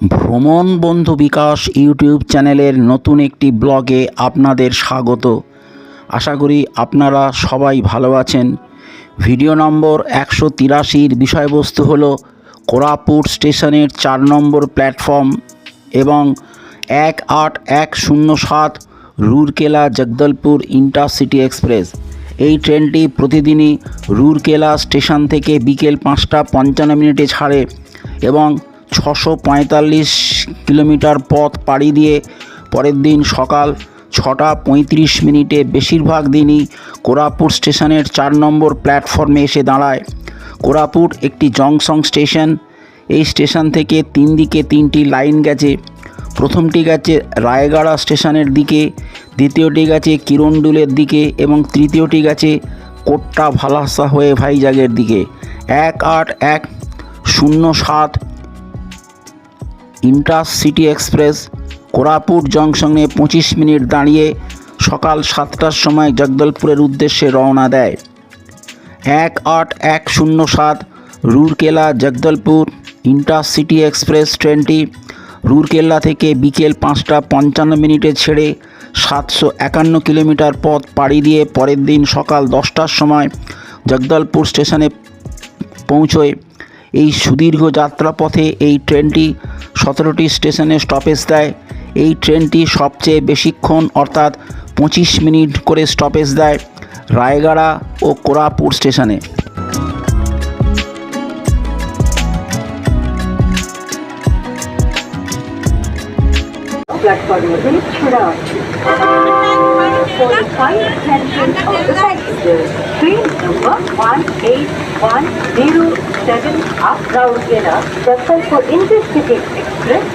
ভ্রমণ বন্ধু বিকাশ ইউটিউব চ্যানেলের নতুন একটি ব্লগে আপনাদের স্বাগত। আশা করি আপনারা সবাই ভালো আছেন। ভিডিও নম্বর একশো তিরাশির বিষয়বস্তু হল কোরাপুট স্টেশনের চার নম্বর প্ল্যাটফর্ম এবং এক আট এক শূন্য সাত রুরকেলা জগদলপুর ইন্টারসিটি এক্সপ্রেস। এই ট্রেনটি প্রতিদিনই রুরকেলা স্টেশন থেকে বিকেল পাঁচটা পঞ্চান্ন মিনিটে ছাড়ে এবং ছশো পঁয়তাল্লিশ কিলোমিটার পথ পাড়ি দিয়ে পরের দিন সকাল ছটা পঁয়ত্রিশ মিনিটে বেশিরভাগ দিনই কোরাপুট স্টেশনের চার নম্বর প্ল্যাটফর্মে এসে দাঁড়ায়। কোরাপুট একটি জংশন স্টেশন। এই স্টেশন থেকে তিন দিকে তিনটি লাইন গেছে। প্রথমটি গেছে রায়গড়া স্টেশনের দিকে, দ্বিতীয়টি গেছে কিরণডুলের দিকে এবং তৃতীয়টি গেছে কোট্টা ভালাসা হয়ে ভাইজাগের দিকে। এক আট এক শূন্য সাত ইন্টারসিটি এক্সপ্রেস কোরাপুট জংশনে পঁচিশ মিনিট দাঁড়িয়ে সকাল সাতটার সময় জগদলপুরের উদ্দেশ্যে রওনা দেয়। এক আট এক শূন্য সাত রুরকেলা জগদলপুর ইন্টারসিটি এক্সপ্রেস ট্রেনটি রুরকেল্লা থেকে বিকেল পাঁচটা পঞ্চান্ন মিনিটে ছেড়ে সাতশো একান্ন কিলোমিটার পথ পাড়ি দিয়ে পরের দিন সকাল দশটার সময় জগদলপুর স্টেশনে পৌঁছয়। এই সুদীর্ঘ যাত্রাপথে এই ট্রেনটি সতেরোটি স্টেশনে স্টপেজ দেয়। এই ট্রেনটি সবচেয়ে বেশিক্ষণ অর্থাৎ পঁচিশ মিনিট করে স্টপেজ দেয় রায়গাড়া ও কোরাপুর স্টেশনে। For the the 18107 up Raurkela, Jabalpur Intercity Express,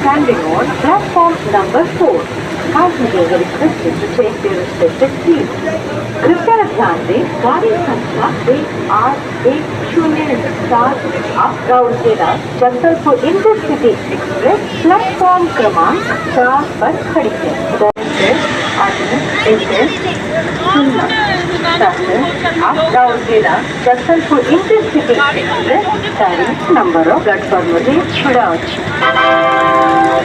standing on platform number 4. Passengers are requested to take their respective seats. कृपया ध्यान दें गाड़ी संख्या एक आठ एक शून्य सात up Rourkela Jagdalpur intercity express platform क्रमांक चार पर खड़ी है entrance, Summa, for express number of platform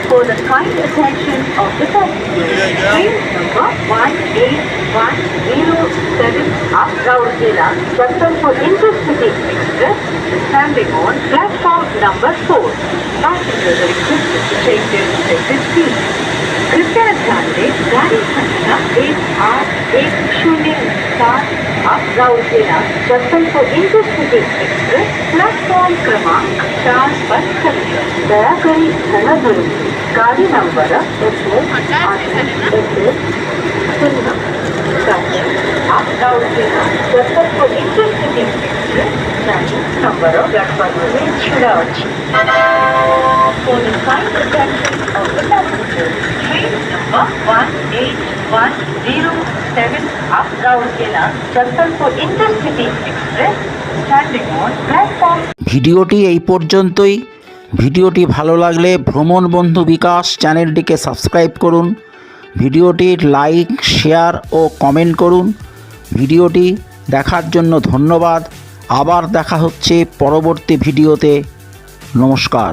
For the kind attention of the passengers, train number 18107 for express standing on platform number 4. Passengers are requested to take their respective seats. कृपया ध्यान दें, गाड़ी संख्या एक आठ एक शून्य सात अमरावतीला जसलपूर इंटरसिटी एक्सप्रेस प्लेटफॉर्म क्रमांक चार पर। सज्ज दयाकरी धनगरी गाडी number S S S O शून्य सात अमरावतीला Jasalpur intercity express number platform वे చూడవచ్చు ভিডিওটি এই পর্যন্তই। ভিডিওটি ভালো লাগলে ভ্রমণ বন্ধু বিকাশ চ্যানেলটিকে সাবস্ক্রাইব করুন। ভিডিওটির লাইক, শেয়ার ও কমেন্ট করুন। ভিডিওটি দেখার জন্য ধন্যবাদ। আবার দেখা হচ্ছে পরবর্তী ভিডিওতে। নমস্কার।